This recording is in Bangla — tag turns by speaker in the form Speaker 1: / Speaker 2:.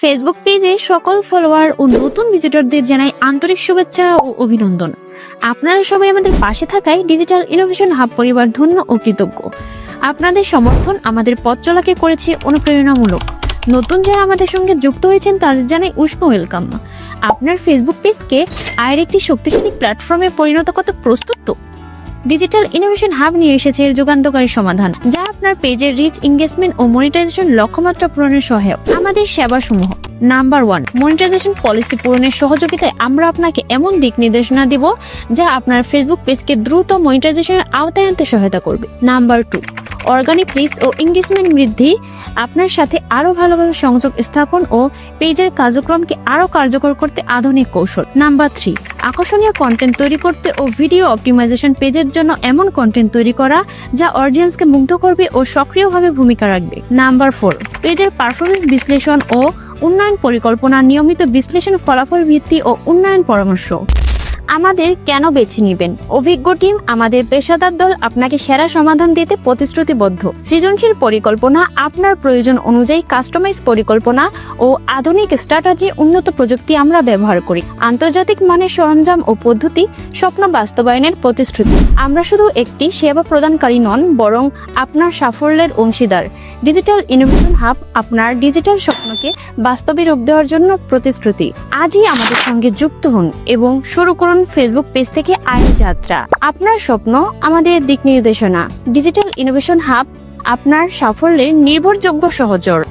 Speaker 1: ফেসবুক পেজে সকল ফলোয়ার ও নতুন ভিজিটরদের জানাই আন্তরিক শুভেচ্ছা ও অভিনন্দন। আপনারা সবাই আমাদের পাশে থাকায় ডিজিটাল ইনোভেশন হাব পরিবার ধন্য ও কৃতজ্ঞ। আপনাদের সমর্থন আমাদের পথ চলাকে করেছে অনুপ্রেরণামূলক। নতুন যারা আমাদের সঙ্গে যুক্ত হয়েছেন তাদের জানাই উষ্ণ ওয়েলকাম আপনার ফেসবুক পেজকে আয়ের একটি শক্তিশালী প্ল্যাটফর্মে পরিণত করতে প্রস্তুত তো? ডিজিটাল ইনোভেশন হাব নিয়ে এসেছে এর যুগান্তকারী সমাধান, যা আপনার পেজের রিচ এঙ্গেজমেন্ট ও মনিটাইজেশন লক্ষ্যমাত্রা পূরণের সহায়ক। আমাদের সেবাসমূহ নাম্বার ওয়ান মনিটাইজেশন পলিসি পূরণের সহযোগিতায় আমরা আপনাকে এমন দিক নির্দেশনা দিব, যা আপনার ফেসবুক পেজকে দ্রুত মনিটাইজেশনের আওতায় আনতে সহায়তা করবে। নাম্বার টু অর্গানিক রিচ ও এঙ্গেজমেন্ট বৃদ্ধি, আপনার সাথে আরও ভালোভাবে সংযোগ স্থাপন ও পেজের কার্যক্রমকে আরও কার্যকর করতে আধুনিক কৌশল। নাম্বার থ্রি আকর্ষণীয় কন্টেন্ট তৈরি করতে ও ভিডিও অপটিমাইজেশন পেজের জন্য এমন কন্টেন্ট তৈরি করা যা অডিয়েন্সকে মুগ্ধ করবে ও সক্রিয়ভাবে ভূমিকা রাখবে। নাম্বার ফোর পেজের পারফরমেন্স বিশ্লেষণ ও উন্নয়ন পরিকল্পনা নিয়মিত বিশ্লেষণ ফলাফল ভিত্তি ও উন্নয়ন পরামর্শ। আমাদের কেন বেছে নিবেন? অভিজ্ঞ টিম, আমাদের পেশাদার দল আপনাকে সেরা সমাধান দিতে প্রতিশ্রুতিবদ্ধ। সৃজনশীল পরিকল্পনা আপনার প্রয়োজন অনুযায়ী কাস্টমাইজ পরিকল্পনা ও আধুনিক স্ট্র্যাটেজি উন্নত প্রযুক্তি আমরা ব্যবহার করি। আন্তর্জাতিক মানের সরঞ্জাম ও পদ্ধতি স্বপ্ন বাস্তবায়নের প্রতিশ্রুতি। আমরা শুধু একটি সেবা প্রদানকারী নন, বরং আপনার সাফল্যের অংশীদার। ডিজিটাল ইনোভেশন হাব আপনার ডিজিটাল স্বপ্নকে বাস্তবে রূপ দেওয়ার জন্য প্রতিশ্রুতি। আজই আমাদের সঙ্গে যুক্ত হন এবং শুরু করুন ফেসবুক পেজ থেকে আইন যাত্রা। আপনার স্বপ্ন, আমাদের দিক নির্দেশনা। ডিজিটাল ইনোভেশন হাব আপনার সাফল্যের নির্ভরযোগ্য সহচর।